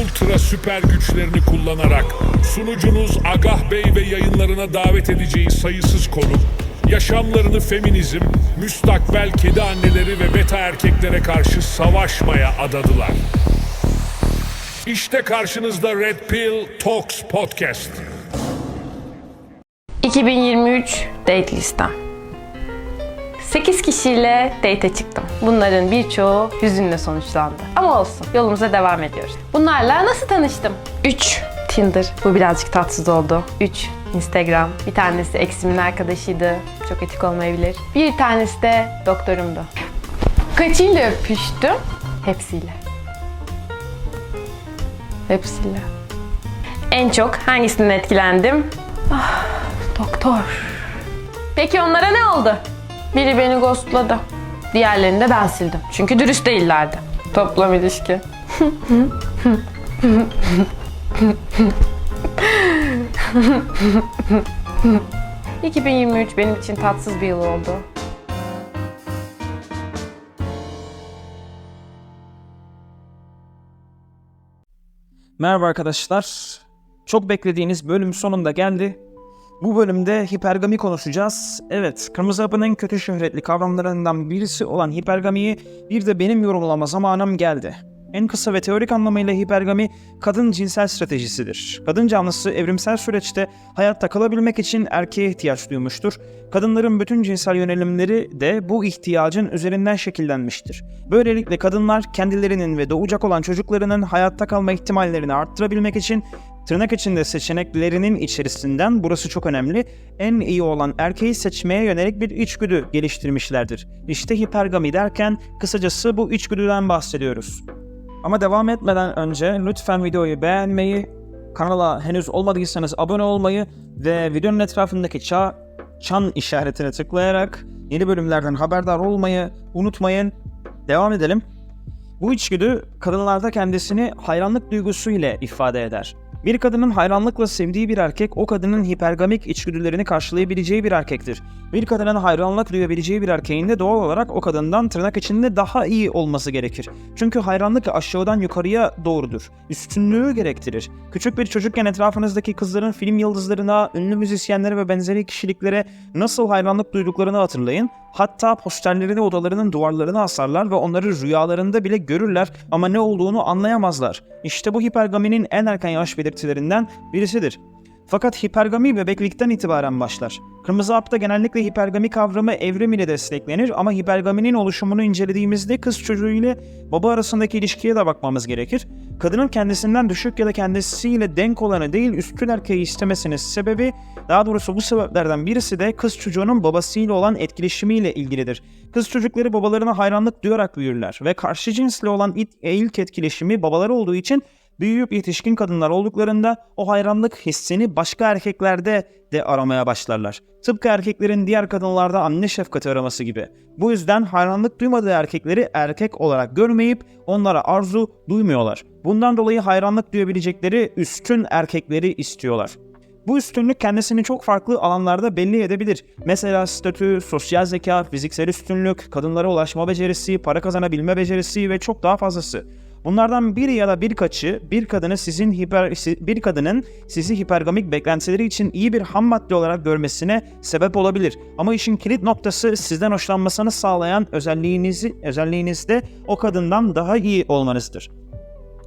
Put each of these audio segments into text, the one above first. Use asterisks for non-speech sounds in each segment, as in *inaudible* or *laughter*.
Ultra süper güçlerini kullanarak sunucunuz Agah Bey ve yayınlarına davet edeceği sayısız konuk, yaşamlarını feminizm, müstakbel kedi anneleri ve beta erkeklere karşı savaşmaya adadılar. İşte karşınızda Red Pill Talks Podcast. 2023 date listem. 8 kişiyle date'e çıktım. Bunların birçoğu hüzünle sonuçlandı. Ama olsun, yolumuza devam ediyoruz. Bunlarla nasıl tanıştım? 3 Tinder. Bu birazcık tatsız oldu. 3 Instagram. Bir tanesi eksimin arkadaşıydı. Çok etik olmayabilir. Bir tanesi de doktorumdu. Kaçıyla öpüştüm? Hepsiyle. Hepsiyle. En çok hangisinden etkilendim? Ah, doktor. Peki onlara ne oldu? Biri beni ghostladı. Diğerlerini de ben sildim. Çünkü dürüst değillerdi. Toplam ilişki. ...2023 benim için tatsız bir yıl oldu. Merhaba arkadaşlar. Çok beklediğiniz bölüm sonunda geldi. Bu bölümde hipergami konuşacağız. Evet, Kırmızı Hap'ın en kötü şöhretli kavramlarından birisi olan hipergamiyi bir de benim yorumlama zamanım geldi. En kısa ve teorik anlamıyla hipergami kadın cinsel stratejisidir. Kadın canlısı evrimsel süreçte hayatta kalabilmek için erkeğe ihtiyaç duymuştur. Kadınların bütün cinsel yönelimleri de bu ihtiyacın üzerinden şekillenmiştir. Böylelikle kadınlar kendilerinin ve doğacak olan çocuklarının hayatta kalma ihtimallerini arttırabilmek için tırnak içinde seçeneklerinin içerisinden burası çok önemli. En iyi olan erkeği seçmeye yönelik bir içgüdü geliştirmişlerdir. İşte hipergami derken kısacası bu içgüdüden bahsediyoruz. Ama devam etmeden önce lütfen videoyu beğenmeyi, kanala henüz olmadıysanız abone olmayı ve videonun etrafındaki ça, çan işaretine tıklayarak yeni bölümlerden haberdar olmayı unutmayın. Devam edelim. Bu içgüdü kadınlarda kendisini hayranlık duygusu ile ifade eder. Bir kadının hayranlıkla sevdiği bir erkek o kadının hipergamik içgüdülerini karşılayabileceği bir erkektir. Bir kadının hayranlık duyabileceği bir erkeğin de doğal olarak o kadından tırnak içinde daha iyi olması gerekir. Çünkü hayranlık aşağıdan yukarıya doğrudur. Üstünlüğü gerektirir. Küçük bir çocukken etrafınızdaki kızların film yıldızlarına, ünlü müzisyenlere ve benzeri kişiliklere nasıl hayranlık duyduklarını hatırlayın. Hatta posterlerini odalarının duvarlarına asarlar ve onları rüyalarında bile görürler ama ne olduğunu anlayamazlar. İşte bu hipergaminin en erken yaş belirtilerinden birisidir. Fakat hipergami bebeklikten itibaren başlar. Kırmızı hapta genellikle hipergami kavramı evrim ile desteklenir ama hipergaminin oluşumunu incelediğimizde kız çocuğu ile baba arasındaki ilişkiye de bakmamız gerekir. Kadının kendisinden düşük ya da kendisiyle denk olanı değil üstün erkeği istemesinin sebebi daha doğrusu bu sebeplerden birisi de kız çocuğunun babasıyla olan etkileşimiyle ilgilidir. Kız çocukları babalarına hayranlık duyarak büyürler ve karşı cinsle olan ilk etkileşimi babaları olduğu için büyüyüp yetişkin kadınlar olduklarında o hayranlık hissini başka erkeklerde de aramaya başlarlar. Tıpkı erkeklerin diğer kadınlarda anne şefkati araması gibi. Bu yüzden hayranlık duymadığı erkekleri erkek olarak görmeyip onlara arzu duymuyorlar. Bundan dolayı hayranlık duyabilecekleri üstün erkekleri istiyorlar. Bu üstünlük kendisini çok farklı alanlarda belli edebilir. Mesela statü, sosyal zeka, fiziksel üstünlük, kadınlara ulaşma becerisi, para kazanabilme becerisi ve çok daha fazlası. Bunlardan biri ya da birkaçı bir kadını sizin hiper bir kadının sizi hipergamik beklentileri için iyi bir ham madde olarak görmesine sebep olabilir. Ama işin kilit noktası sizden hoşlanmasını sağlayan özelliğinizi özelliğinizde o kadından daha iyi olmanızdır.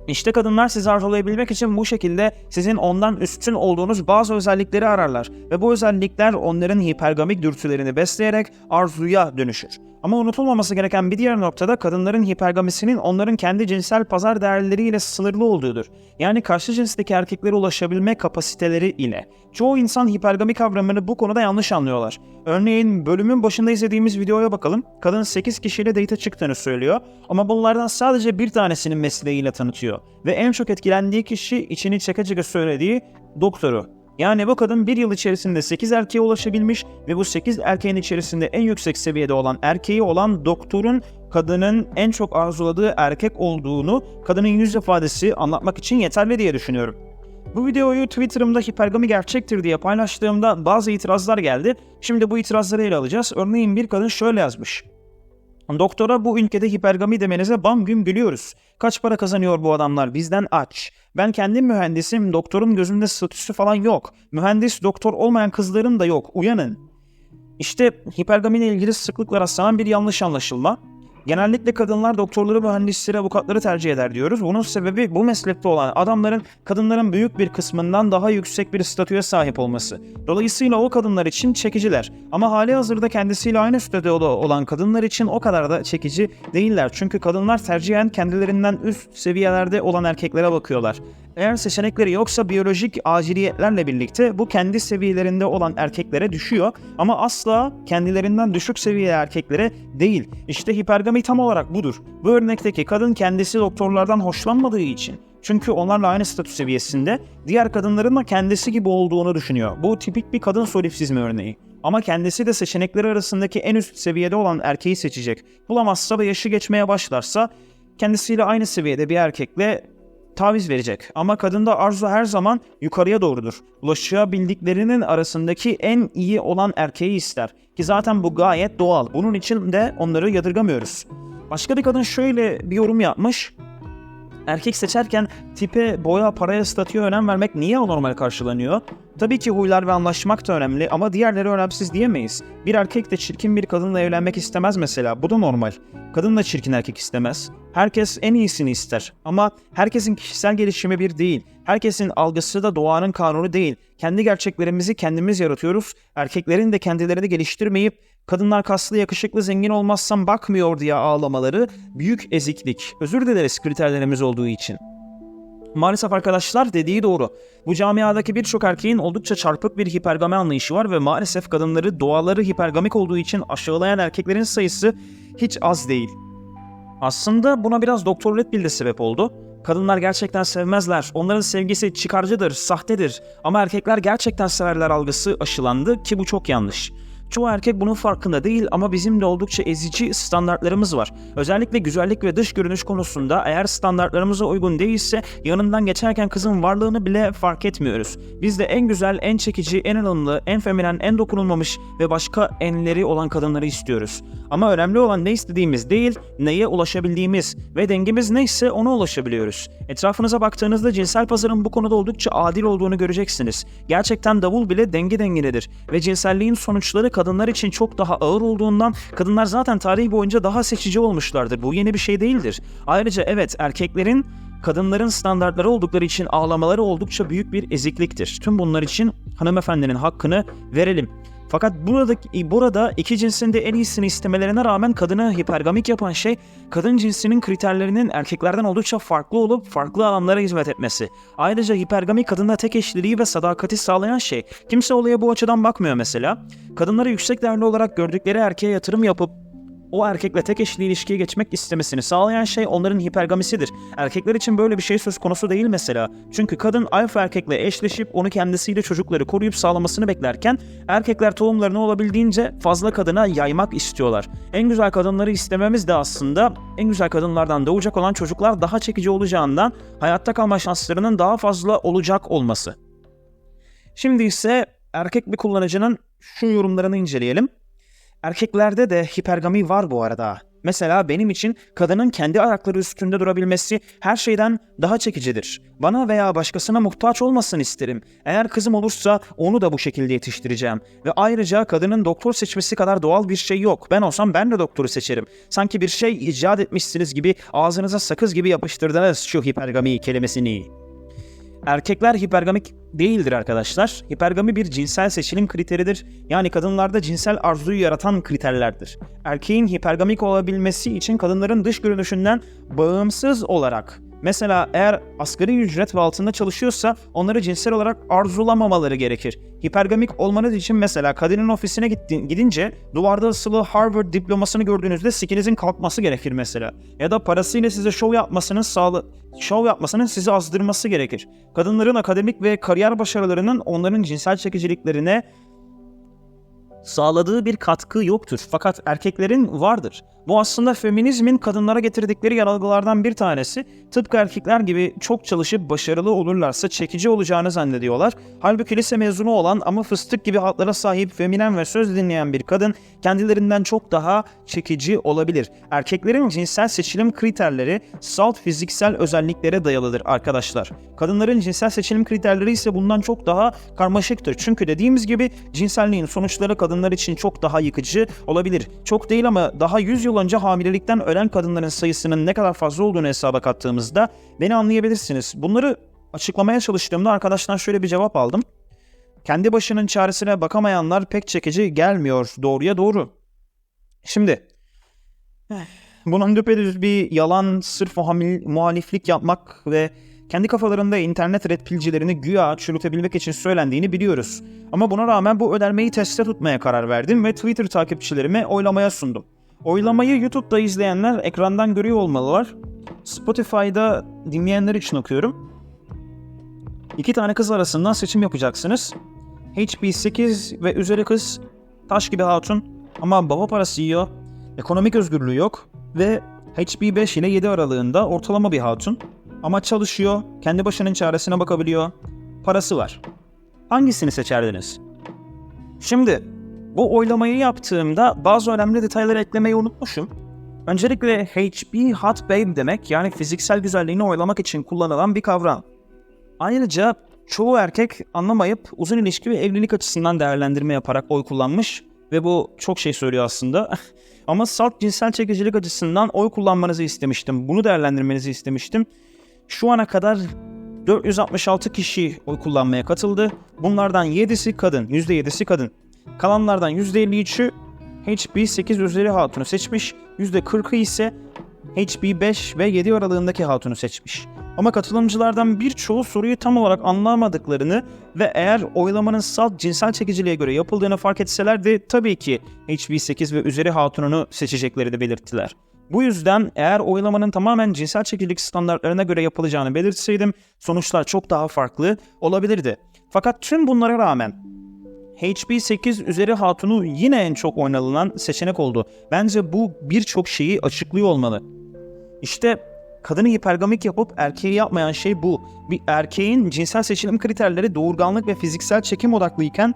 İşte kadınlar sizi arzulayabilmek için bu şekilde sizin ondan üstün olduğunuz bazı özellikleri ararlar ve bu özellikler onların hipergamik dürtülerini besleyerek arzuya dönüşür. Ama unutulmaması gereken bir diğer noktada kadınların hipergamisinin onların kendi cinsel pazar değerleriyle sınırlı olduğudur. Yani karşı cinsteki erkeklere ulaşabilme kapasiteleri ile. Çoğu insan hipergami kavramını bu konuda yanlış anlıyorlar. Örneğin bölümün başında izlediğimiz videoya bakalım. Kadın 8 kişiyle date çıktığını söylüyor ama bunlardan sadece bir tanesinin mesleğiyle tanıtıyor. Ve en çok etkilendiği kişi içini çeke söylediği doktoru. Yani bu kadın bir yıl içerisinde 8 erkeğe ulaşabilmiş ve bu 8 erkeğin içerisinde en yüksek seviyede olan erkeği olan doktorun kadının en çok arzuladığı erkek olduğunu kadının yüz ifadesi anlatmak için yeterli diye düşünüyorum. Bu videoyu Twitter'ımda hipergami gerçektir diye paylaştığımda bazı itirazlar geldi. Şimdi bu itirazları ele alacağız. Örneğin bir kadın şöyle yazmış. Doktora bu ülkede hipergami demenize bam gün gülüyoruz. Kaç para kazanıyor bu adamlar bizden aç. Ben kendim mühendisim doktorun gözümde statüsü falan yok. Mühendis doktor olmayan kızların da yok uyanın. İşte hipergami ile ilgili sıklıkla rastlanan bir yanlış anlaşılma. Genellikle kadınlar doktorları, mühendisleri, avukatları tercih eder diyoruz. Bunun sebebi bu meslekte olan adamların kadınların büyük bir kısmından daha yüksek bir statüye sahip olması. Dolayısıyla o kadınlar için çekiciler. Ama hali hazırda kendisiyle aynı statüde olan kadınlar için o kadar da çekici değiller. Çünkü kadınlar tercihen kendilerinden üst seviyelerde olan erkeklere bakıyorlar. Eğer seçenekleri yoksa biyolojik aciliyetlerle birlikte bu kendi seviyelerinde olan erkeklere düşüyor ama asla kendilerinden düşük seviyeli erkeklere değil. İşte hipergami tam olarak budur. Bu örnekteki kadın kendisi doktorlardan hoşlanmadığı için çünkü onlarla aynı statü seviyesinde diğer kadınların da kendisi gibi olduğunu düşünüyor. Bu tipik bir kadın solipsizmi örneği. Ama kendisi de seçenekleri arasındaki en üst seviyede olan erkeği seçecek. Bulamazsa ve yaşı geçmeye başlarsa kendisiyle aynı seviyede bir erkekle taviz verecek. Ama kadında arzu her zaman yukarıya doğrudur. Ulaşabildiklerinin arasındaki en iyi olan erkeği ister. Ki zaten bu gayet doğal. Bunun için de onları yadırgamıyoruz. Başka bir kadın şöyle bir yorum yapmış. Erkek seçerken tipe, boya, paraya, statüye önem vermek niye anormal karşılanıyor? Tabii ki huylar ve anlaşmak da önemli ama diğerleri önemsiz diyemeyiz. Bir erkek de çirkin bir kadınla evlenmek istemez mesela. Bu da normal. Kadın da çirkin erkek istemez. Herkes en iyisini ister. Ama herkesin kişisel gelişimi bir değil. Herkesin algısı da doğanın kanunu değil. Kendi gerçeklerimizi kendimiz yaratıyoruz. Erkeklerin de kendilerini geliştirmeyip kadınlar kaslı, yakışıklı, zengin olmazsam bakmıyor diye ağlamaları büyük eziklik. Özür dileriz kriterlerimiz olduğu için. Maalesef arkadaşlar dediği doğru. Bu camiadaki birçok erkeğin oldukça çarpık bir hipergami anlayışı var ve maalesef kadınları doğaları hipergamik olduğu için aşağılayan erkeklerin sayısı hiç az değil. Aslında buna biraz Doktor Red Pill de sebep oldu. Kadınlar gerçekten sevmezler. Onların sevgisi çıkarcıdır, sahtedir. Ama erkekler gerçekten severler algısı aşılandı ki bu çok yanlış. Çoğu erkek bunun farkında değil ama bizim de oldukça ezici standartlarımız var. Özellikle güzellik ve dış görünüş konusunda eğer standartlarımıza uygun değilse yanından geçerken kızın varlığını bile fark etmiyoruz. Biz de en güzel, en çekici, en alımlı, en feminen, en dokunulmamış ve başka enleri olan kadınları istiyoruz. Ama önemli olan ne istediğimiz değil, neye ulaşabildiğimiz ve dengemiz neyse ona ulaşabiliyoruz. Etrafınıza baktığınızda cinsel pazarın bu konuda oldukça adil olduğunu göreceksiniz. Gerçekten davul bile denge denginedir ve cinselliğin sonuçları kadınlar için çok daha ağır olduğundan kadınlar zaten tarih boyunca daha seçici olmuşlardır. Bu yeni bir şey değildir. Ayrıca evet erkeklerin kadınların standartları oldukları için ağlamaları oldukça büyük bir ezikliktir. Tüm bunlar için hanımefendinin hakkını verelim. Fakat burada, burada iki cinsin de en iyisini istemelerine rağmen kadını hipergamik yapan şey kadın cinsinin kriterlerinin erkeklerden oldukça farklı olup farklı alanlara hizmet etmesi. Ayrıca hipergami kadında tek eşliliği ve sadakati sağlayan şey. Kimse olaya bu açıdan bakmıyor mesela. Kadınları yüksek değerli olarak gördükleri erkeğe yatırım yapıp o erkekle tek eşli ilişkiye geçmek istemesini sağlayan şey onların hipergamisidir. Erkekler için böyle bir şey söz konusu değil mesela. Çünkü kadın alfa erkekle eşleşip onu kendisiyle çocukları koruyup sağlamasını beklerken erkekler tohumlarını olabildiğince fazla kadına yaymak istiyorlar. En güzel kadınları istememiz de aslında en güzel kadınlardan doğacak olan çocuklar daha çekici olacağından hayatta kalma şanslarının daha fazla olacak olması. Şimdi ise erkek bir kullanıcının şu yorumlarını inceleyelim. Erkeklerde de hipergami var bu arada. Mesela benim için kadının kendi ayakları üstünde durabilmesi her şeyden daha çekicidir. Bana veya başkasına muhtaç olmasın isterim. Eğer kızım olursa onu da bu şekilde yetiştireceğim. Ve ayrıca kadının doktor seçmesi kadar doğal bir şey yok. Ben olsam ben de doktoru seçerim. Sanki bir şey icat etmişsiniz gibi ağzınıza sakız gibi yapıştırdınız şu hipergami kelimesini. Erkekler hipergamik değildir arkadaşlar. Hipergami bir cinsel seçilim kriteridir. Yani kadınlarda cinsel arzuyu yaratan kriterlerdir. Erkeğin hipergamik olabilmesi için kadınların dış görünüşünden bağımsız olarak Mesela eğer asgari ücret ve altında çalışıyorsa onları cinsel olarak arzulamamaları gerekir. Hipergamik olmanız için mesela kadının ofisine gittin, gidince duvarda asılı Harvard diplomasını gördüğünüzde sikinizin kalkması gerekir mesela. Ya da parasıyla size şov yapmasının sağlı şov yapmasının sizi azdırması gerekir. Kadınların akademik ve kariyer başarılarının onların cinsel çekiciliklerine sağladığı bir katkı yoktur. Fakat erkeklerin vardır. Bu aslında feminizmin kadınlara getirdikleri yanılgılardan bir tanesi. Tıpkı erkekler gibi çok çalışıp başarılı olurlarsa çekici olacağını zannediyorlar. Halbuki lise mezunu olan ama fıstık gibi hatlara sahip feminen ve söz dinleyen bir kadın kendilerinden çok daha çekici olabilir. Erkeklerin cinsel seçilim kriterleri salt fiziksel özelliklere dayalıdır arkadaşlar. Kadınların cinsel seçilim kriterleri ise bundan çok daha karmaşıktır. Çünkü dediğimiz gibi cinselliğin sonuçları kadınlar için çok daha yıkıcı olabilir. Çok değil ama daha 100 yıl önce hamilelikten ölen kadınların sayısının ne kadar fazla olduğunu hesaba kattığımızda beni anlayabilirsiniz. Bunları açıklamaya çalıştığımda arkadaşlar şöyle bir cevap aldım. Kendi başının çaresine bakamayanlar pek çekici gelmiyor doğruya doğru. Şimdi bunun düpedüz bir yalan, sırf muhamil- muhaliflik yapmak ve kendi kafalarında internet red pilcilerini güya çürütebilmek için söylendiğini biliyoruz. Ama buna rağmen bu önermeyi teste tutmaya karar verdim ve Twitter takipçilerime oylamaya sundum. Oylamayı YouTube'da izleyenler ekrandan görüyor olmalılar. Spotify'da dinleyenler için okuyorum. İki tane kız arasından seçim yapacaksınız. HB8 ve üzeri kız taş gibi hatun ama baba parası yiyor, ekonomik özgürlüğü yok ve HB5 ile 7 aralığında ortalama bir hatun ama çalışıyor, kendi başının çaresine bakabiliyor, parası var. Hangisini seçerdiniz? Şimdi bu oylamayı yaptığımda bazı önemli detayları eklemeyi unutmuşum. Öncelikle HB Hot Babe demek yani fiziksel güzelliğini oylamak için kullanılan bir kavram. Ayrıca çoğu erkek anlamayıp uzun ilişki ve evlilik açısından değerlendirme yaparak oy kullanmış ve bu çok şey söylüyor aslında. *laughs* Ama salt cinsel çekicilik açısından oy kullanmanızı istemiştim. Bunu değerlendirmenizi istemiştim. Şu ana kadar 466 kişi oy kullanmaya katıldı. Bunlardan 7'si kadın, %7'si kadın. Kalanlardan %53'ü HB8 üzeri hatunu seçmiş, %40'ı ise HB5 ve 7 aralığındaki hatunu seçmiş. Ama katılımcılardan birçoğu soruyu tam olarak anlamadıklarını ve eğer oylamanın salt cinsel çekiciliğe göre yapıldığını fark etselerdi tabii ki HB8 ve üzeri hatununu seçeceklerini belirttiler. Bu yüzden eğer oylamanın tamamen cinsel çekicilik standartlarına göre yapılacağını belirtseydim sonuçlar çok daha farklı olabilirdi. Fakat tüm bunlara rağmen HB8 üzeri hatunu yine en çok oynanılan seçenek oldu. Bence bu birçok şeyi açıklıyor olmalı. İşte kadını hipergamik yapıp erkeği yapmayan şey bu. Bir erkeğin cinsel seçilim kriterleri doğurganlık ve fiziksel çekim odaklıyken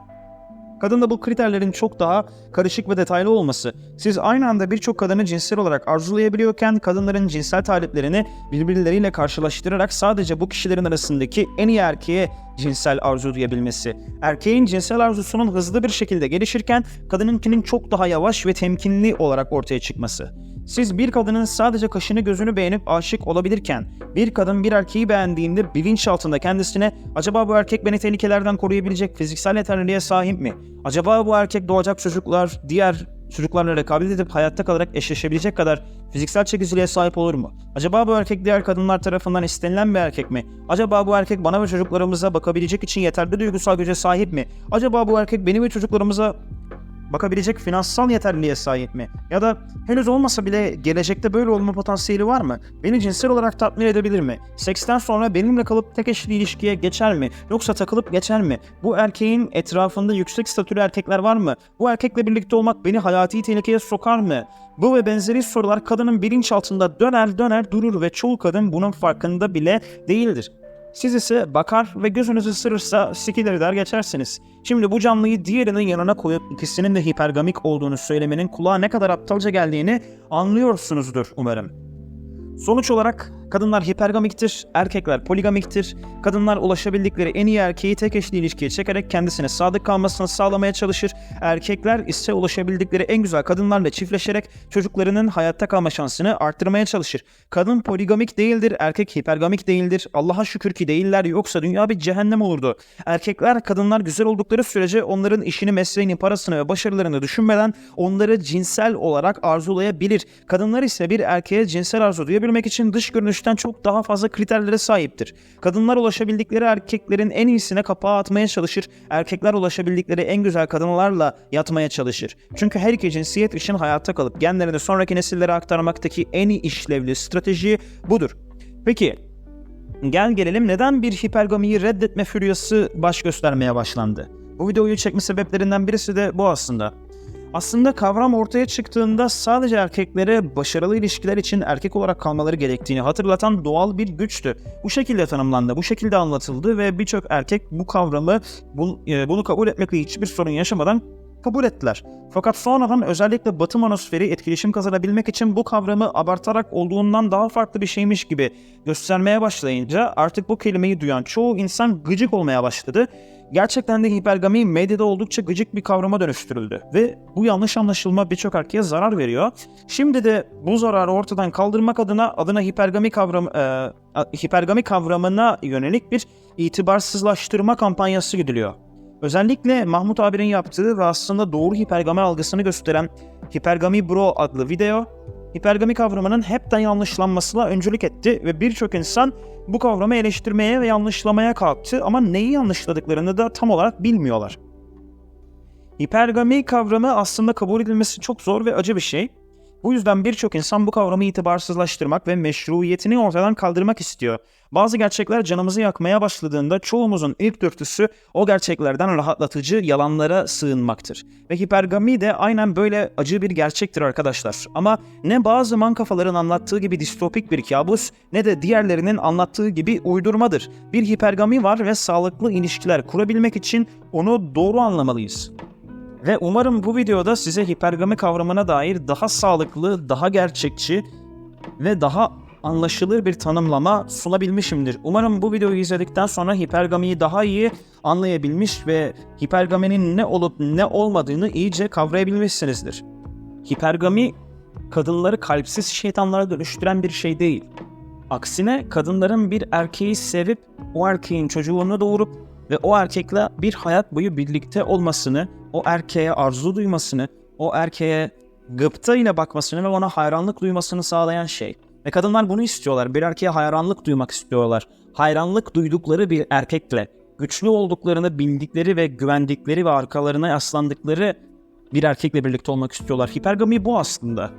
kadında bu kriterlerin çok daha karışık ve detaylı olması. Siz aynı anda birçok kadını cinsel olarak arzulayabiliyorken kadınların cinsel taleplerini birbirleriyle karşılaştırarak sadece bu kişilerin arasındaki en iyi erkeğe cinsel arzu duyabilmesi. Erkeğin cinsel arzusunun hızlı bir şekilde gelişirken kadınınkinin çok daha yavaş ve temkinli olarak ortaya çıkması. Siz bir kadının sadece kaşını gözünü beğenip aşık olabilirken bir kadın bir erkeği beğendiğinde bilinçaltında kendisine acaba bu erkek beni tehlikelerden koruyabilecek fiziksel yeterliliğe sahip mi? Acaba bu erkek doğacak çocuklar diğer çocuklarla rekabet edip hayatta kalarak eşleşebilecek kadar fiziksel çekiciliğe sahip olur mu? Acaba bu erkek diğer kadınlar tarafından istenilen bir erkek mi? Acaba bu erkek bana ve çocuklarımıza bakabilecek için yeterli duygusal güce sahip mi? Acaba bu erkek beni ve çocuklarımıza bakabilecek finansal yeterliliğe sahip mi? Ya da henüz olmasa bile gelecekte böyle olma potansiyeli var mı? Beni cinsel olarak tatmin edebilir mi? Seksten sonra benimle kalıp tek eşli ilişkiye geçer mi? Yoksa takılıp geçer mi? Bu erkeğin etrafında yüksek statülü erkekler var mı? Bu erkekle birlikte olmak beni hayati tehlikeye sokar mı? Bu ve benzeri sorular kadının bilinçaltında döner döner durur ve çoğu kadın bunun farkında bile değildir. Siz ise bakar ve gözünüz ısırırsa sikilir der geçersiniz. Şimdi bu canlıyı diğerinin yanına koyup ikisinin de hipergamik olduğunu söylemenin kulağa ne kadar aptalca geldiğini anlıyorsunuzdur umarım. Sonuç olarak Kadınlar hipergamiktir, erkekler poligamiktir. Kadınlar ulaşabildikleri en iyi erkeği tek eşli ilişkiye çekerek kendisine sadık kalmasını sağlamaya çalışır. Erkekler ise ulaşabildikleri en güzel kadınlarla çiftleşerek çocuklarının hayatta kalma şansını arttırmaya çalışır. Kadın poligamik değildir, erkek hipergamik değildir. Allah'a şükür ki değiller yoksa dünya bir cehennem olurdu. Erkekler kadınlar güzel oldukları sürece onların işini, mesleğini, parasını ve başarılarını düşünmeden onları cinsel olarak arzulayabilir. Kadınlar ise bir erkeğe cinsel arzu duyabilmek için dış görünüşten çok daha fazla kriterlere sahiptir. Kadınlar ulaşabildikleri erkeklerin en iyisine kapağı atmaya çalışır. Erkekler ulaşabildikleri en güzel kadınlarla yatmaya çalışır. Çünkü her iki cinsiyet için hayatta kalıp genlerini sonraki nesillere aktarmaktaki en iyi işlevli strateji budur. Peki Gel gelelim neden bir hipergamiyi reddetme füryası baş göstermeye başlandı? Bu videoyu çekme sebeplerinden birisi de bu aslında. Aslında kavram ortaya çıktığında sadece erkeklere başarılı ilişkiler için erkek olarak kalmaları gerektiğini hatırlatan doğal bir güçtü. Bu şekilde tanımlandı, bu şekilde anlatıldı ve birçok erkek bu kavramı e, bunu kabul etmekle hiçbir sorun yaşamadan kabul ettiler. Fakat sonradan özellikle Batı manosferi etkileşim kazanabilmek için bu kavramı abartarak olduğundan daha farklı bir şeymiş gibi göstermeye başlayınca artık bu kelimeyi duyan çoğu insan gıcık olmaya başladı. Gerçekten de hipergami medyada oldukça gıcık bir kavrama dönüştürüldü ve bu yanlış anlaşılma birçok erkeğe zarar veriyor. Şimdi de bu zararı ortadan kaldırmak adına adına hipergami kavram e, hipergami kavramına yönelik bir itibarsızlaştırma kampanyası gidiliyor. Özellikle Mahmut abinin yaptığı ve aslında doğru hipergami algısını gösteren Hipergami Bro adlı video, hipergami kavramının hepten yanlışlanmasına öncülük etti ve birçok insan bu kavramı eleştirmeye ve yanlışlamaya kalktı ama neyi yanlışladıklarını da tam olarak bilmiyorlar. Hipergami kavramı aslında kabul edilmesi çok zor ve acı bir şey. Bu yüzden birçok insan bu kavramı itibarsızlaştırmak ve meşruiyetini ortadan kaldırmak istiyor. Bazı gerçekler canımızı yakmaya başladığında çoğumuzun ilk dürtüsü o gerçeklerden rahatlatıcı yalanlara sığınmaktır. Ve hipergami de aynen böyle acı bir gerçektir arkadaşlar. Ama ne bazı man kafaların anlattığı gibi distopik bir kabus ne de diğerlerinin anlattığı gibi uydurmadır. Bir hipergami var ve sağlıklı ilişkiler kurabilmek için onu doğru anlamalıyız. Ve umarım bu videoda size hipergami kavramına dair daha sağlıklı, daha gerçekçi ve daha anlaşılır bir tanımlama sunabilmişimdir. Umarım bu videoyu izledikten sonra hipergamiyi daha iyi anlayabilmiş ve hipergaminin ne olup ne olmadığını iyice kavrayabilmişsinizdir. Hipergami kadınları kalpsiz şeytanlara dönüştüren bir şey değil. Aksine kadınların bir erkeği sevip o erkeğin çocuğunu doğurup ve o erkekle bir hayat boyu birlikte olmasını, o erkeğe arzu duymasını, o erkeğe gıpta ile bakmasını ve ona hayranlık duymasını sağlayan şey. Ve kadınlar bunu istiyorlar. Bir erkeğe hayranlık duymak istiyorlar. Hayranlık duydukları bir erkekle, güçlü olduklarını bildikleri ve güvendikleri ve arkalarına yaslandıkları bir erkekle birlikte olmak istiyorlar. Hipergami bu aslında.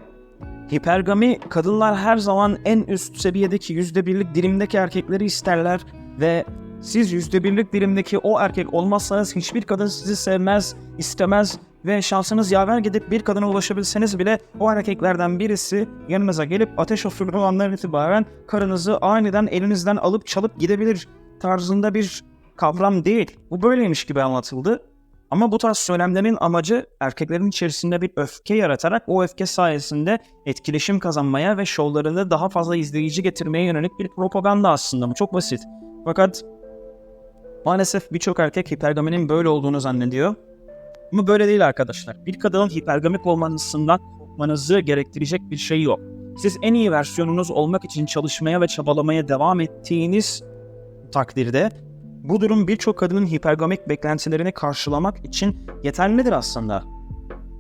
Hipergami kadınlar her zaman en üst seviyedeki yüzde birlik dilimdeki erkekleri isterler ve siz yüzde birlik dilimdeki o erkek olmazsanız hiçbir kadın sizi sevmez, istemez ve şansınız yaver gidip bir kadına ulaşabilseniz bile o erkeklerden birisi yanınıza gelip ateş ofurduğu andan itibaren karınızı aniden elinizden alıp çalıp gidebilir tarzında bir kavram değil. Bu böyleymiş gibi anlatıldı. Ama bu tarz söylemlerin amacı erkeklerin içerisinde bir öfke yaratarak o öfke sayesinde etkileşim kazanmaya ve şovlarını daha fazla izleyici getirmeye yönelik bir propaganda aslında. Bu çok basit. Fakat maalesef birçok erkek hipergaminin böyle olduğunu zannediyor. Ama böyle değil arkadaşlar. Bir kadının hipergamik olmasından korkmanızı gerektirecek bir şey yok. Siz en iyi versiyonunuz olmak için çalışmaya ve çabalamaya devam ettiğiniz takdirde bu durum birçok kadının hipergamik beklentilerini karşılamak için yeterlidir aslında.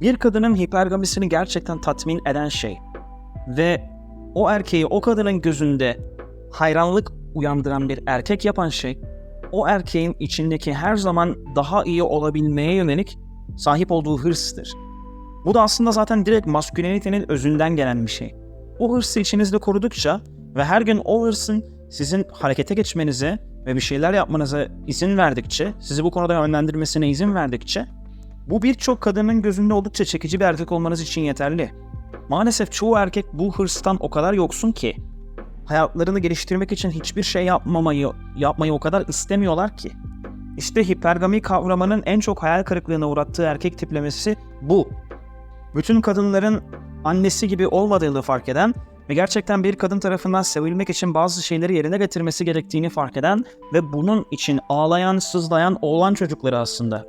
Bir kadının hipergamisini gerçekten tatmin eden şey ve o erkeği o kadının gözünde hayranlık uyandıran bir erkek yapan şey, o erkeğin içindeki her zaman daha iyi olabilmeye yönelik sahip olduğu hırstır. Bu da aslında zaten direkt maskülenitenin özünden gelen bir şey. O hırsı içinizde korudukça ve her gün o hırsın sizin harekete geçmenize ve bir şeyler yapmanıza izin verdikçe, sizi bu konuda yönlendirmesine izin verdikçe, bu birçok kadının gözünde oldukça çekici bir erkek olmanız için yeterli. Maalesef çoğu erkek bu hırstan o kadar yoksun ki, hayatlarını geliştirmek için hiçbir şey yapmamayı, yapmayı o kadar istemiyorlar ki. İşte hipergami kavramının en çok hayal kırıklığına uğrattığı erkek tiplemesi bu. Bütün kadınların annesi gibi olmadığını fark eden ve gerçekten bir kadın tarafından sevilmek için bazı şeyleri yerine getirmesi gerektiğini fark eden ve bunun için ağlayan, sızlayan oğlan çocukları aslında.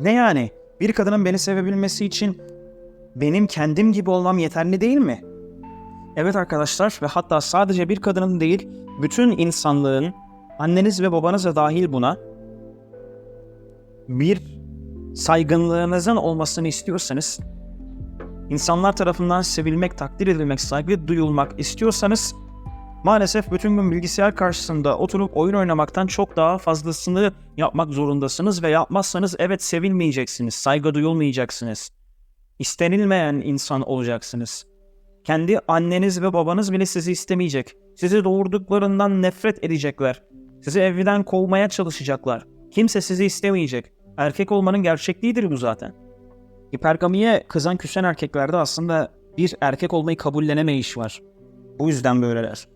Ne yani? Bir kadının beni sevebilmesi için benim kendim gibi olmam yeterli değil mi? Evet arkadaşlar ve hatta sadece bir kadının değil, bütün insanlığın, anneniz ve babanız da dahil buna bir saygınlığınızın olmasını istiyorsanız, insanlar tarafından sevilmek, takdir edilmek, saygı duyulmak istiyorsanız maalesef bütün gün bilgisayar karşısında oturup oyun oynamaktan çok daha fazlasını yapmak zorundasınız ve yapmazsanız evet sevilmeyeceksiniz, saygı duyulmayacaksınız. İstenilmeyen insan olacaksınız. Kendi anneniz ve babanız bile sizi istemeyecek. Sizi doğurduklarından nefret edecekler. Sizi evden kovmaya çalışacaklar. Kimse sizi istemeyecek. Erkek olmanın gerçekliğidir bu zaten. Hipergamiye kızan küsen erkeklerde aslında bir erkek olmayı kabullenemeyiş var. Bu yüzden böyleler.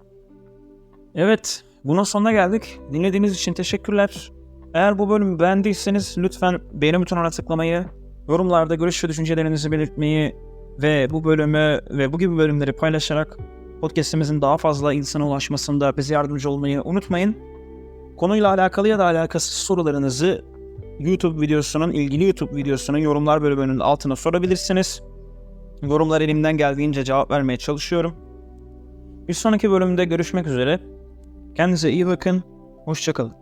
Evet, bunun sonuna geldik. Dinlediğiniz için teşekkürler. Eğer bu bölümü beğendiyseniz lütfen beğeni butonuna tıklamayı, yorumlarda görüş ve düşüncelerinizi belirtmeyi ve bu bölümü ve bu gibi bölümleri paylaşarak podcastimizin daha fazla insana ulaşmasında bize yardımcı olmayı unutmayın. Konuyla alakalı ya da alakasız sorularınızı YouTube videosunun, ilgili YouTube videosunun yorumlar bölümünün altına sorabilirsiniz. Yorumlar elimden geldiğince cevap vermeye çalışıyorum. Bir sonraki bölümde görüşmek üzere. Kendinize iyi bakın. Hoşçakalın.